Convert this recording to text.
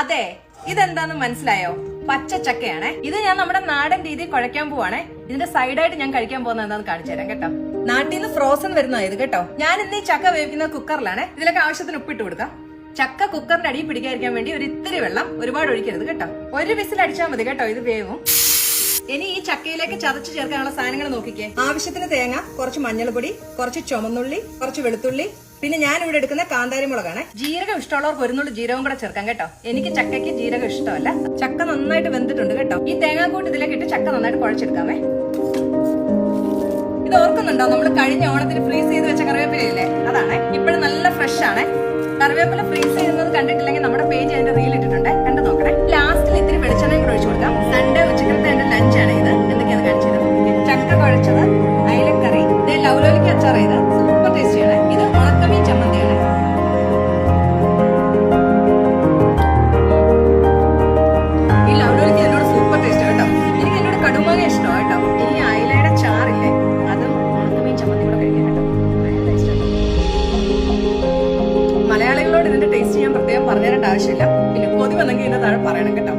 അതെ ഇതെന്താന്ന് മനസ്സിലായോ? പച്ച ചക്കയാണേ. ഇത് ഞാൻ നമ്മുടെ നാടൻ രീതിയിൽ കുഴക്കാൻ പോവാണേ. ഇതിന്റെ സൈഡായിട്ട് ഞാൻ കഴിക്കാൻ പോകുന്ന എന്താന്ന് കാണിച്ചു തരാം കേട്ടോ. നാട്ടിൽ നിന്ന് ഫ്രോസൺ വരുന്ന ഇത് കേട്ടോ. ഞാൻ ഇന്ന് ഈ ചക്ക വേവിക്കുന്ന കുക്കറിലാണ് ഇതിലൊക്കെ ആവശ്യത്തിന് ഉപ്പിട്ട് കൊടുക്കാം. ചക്ക കുക്കറിന്റെ അടിയിൽ പിടിക്കാതിരിക്കാൻ വേണ്ടി ഒരു ഇത്തിരി വെള്ളം ഒരുപാട് ഒഴിക്കരുത് കേട്ടോ. ഒരു വിസിൽ അടിച്ചാൽ മതി കേട്ടോ ഇത് വേവും. ഇനി ഈ ചക്കയിലേക്ക് ചതച്ച് ചേർക്കാനുള്ള സാധനങ്ങൾ നോക്കിക്കേ. ആവശ്യത്തിന് തേങ്ങ കുറച്ച് മഞ്ഞൾപ്പൊടി കുറച്ച് ചുമന്നുള്ളി കുറച്ച് വെളുത്തുള്ളി പിന്നെ ഞാൻ ഇവിടെ എടുക്കുന്ന കാന്താരി മുളകാണ് ജീരകം ഇഷ്ടമുള്ളവർക്ക് ഒരു നുള്ളി ജീരകം കൂടെ ചേർക്കാം കേട്ടോ. എനിക്ക് ചക്കയ്ക്ക് ജീരകം ഇഷ്ടമല്ല. ചക്ക നന്നായിട്ട് വെന്തിട്ടുണ്ട് കേട്ടോ. ഈ തേങ്ങാക്കൂട്ട് ഇതിലേക്ക് ഇട്ട് ചക്ക നന്നായിട്ട് കുഴച്ചെടുക്കാമേ. ഇത് ഓർക്കുന്നുണ്ടോ? നമ്മൾ കഴിഞ്ഞ ഓണത്തിന് ഫ്രീസ് ചെയ്ത് വെച്ച കറിവേപ്പിലയില്ലേ? അതാണ്. ഇപ്പോഴും നല്ല ഫ്രഷ് ആണ്. കറിവേപ്പില ഫ്രീസ് ചെയ്യുന്നത് കണ്ടിട്ടില്ലെങ്കിൽ നമ്മുടെ പേജ് അതിന്റെ റീൽ ഇട്ടിട്ടുണ്ട്. കണ്ടു നോക്കണേ. ലാസ്റ്റിൽ ഇത്തിരി വെളിച്ചെണ്ണയും കൂടെ ഒഴിച്ചു കൊടുക്കാം. സൺഡേ ഉച്ചക്കത്തെ എന്റെ ലഞ്ചാണ് ഇത്. എന്തൊക്കെയാണ് കഴിച്ചത് ചക്ക കുഴച്ചത് അയലക്കറി ലൗലോലിക്ക് അച്ചാർ ഇത്. പറഞ്ഞു തരേണ്ട ആവശ്യമില്ല. പിന്നെ കൊതി വന്നെങ്കിൽ ഇതിന്റെ താഴെ പറയണം കേട്ടോ.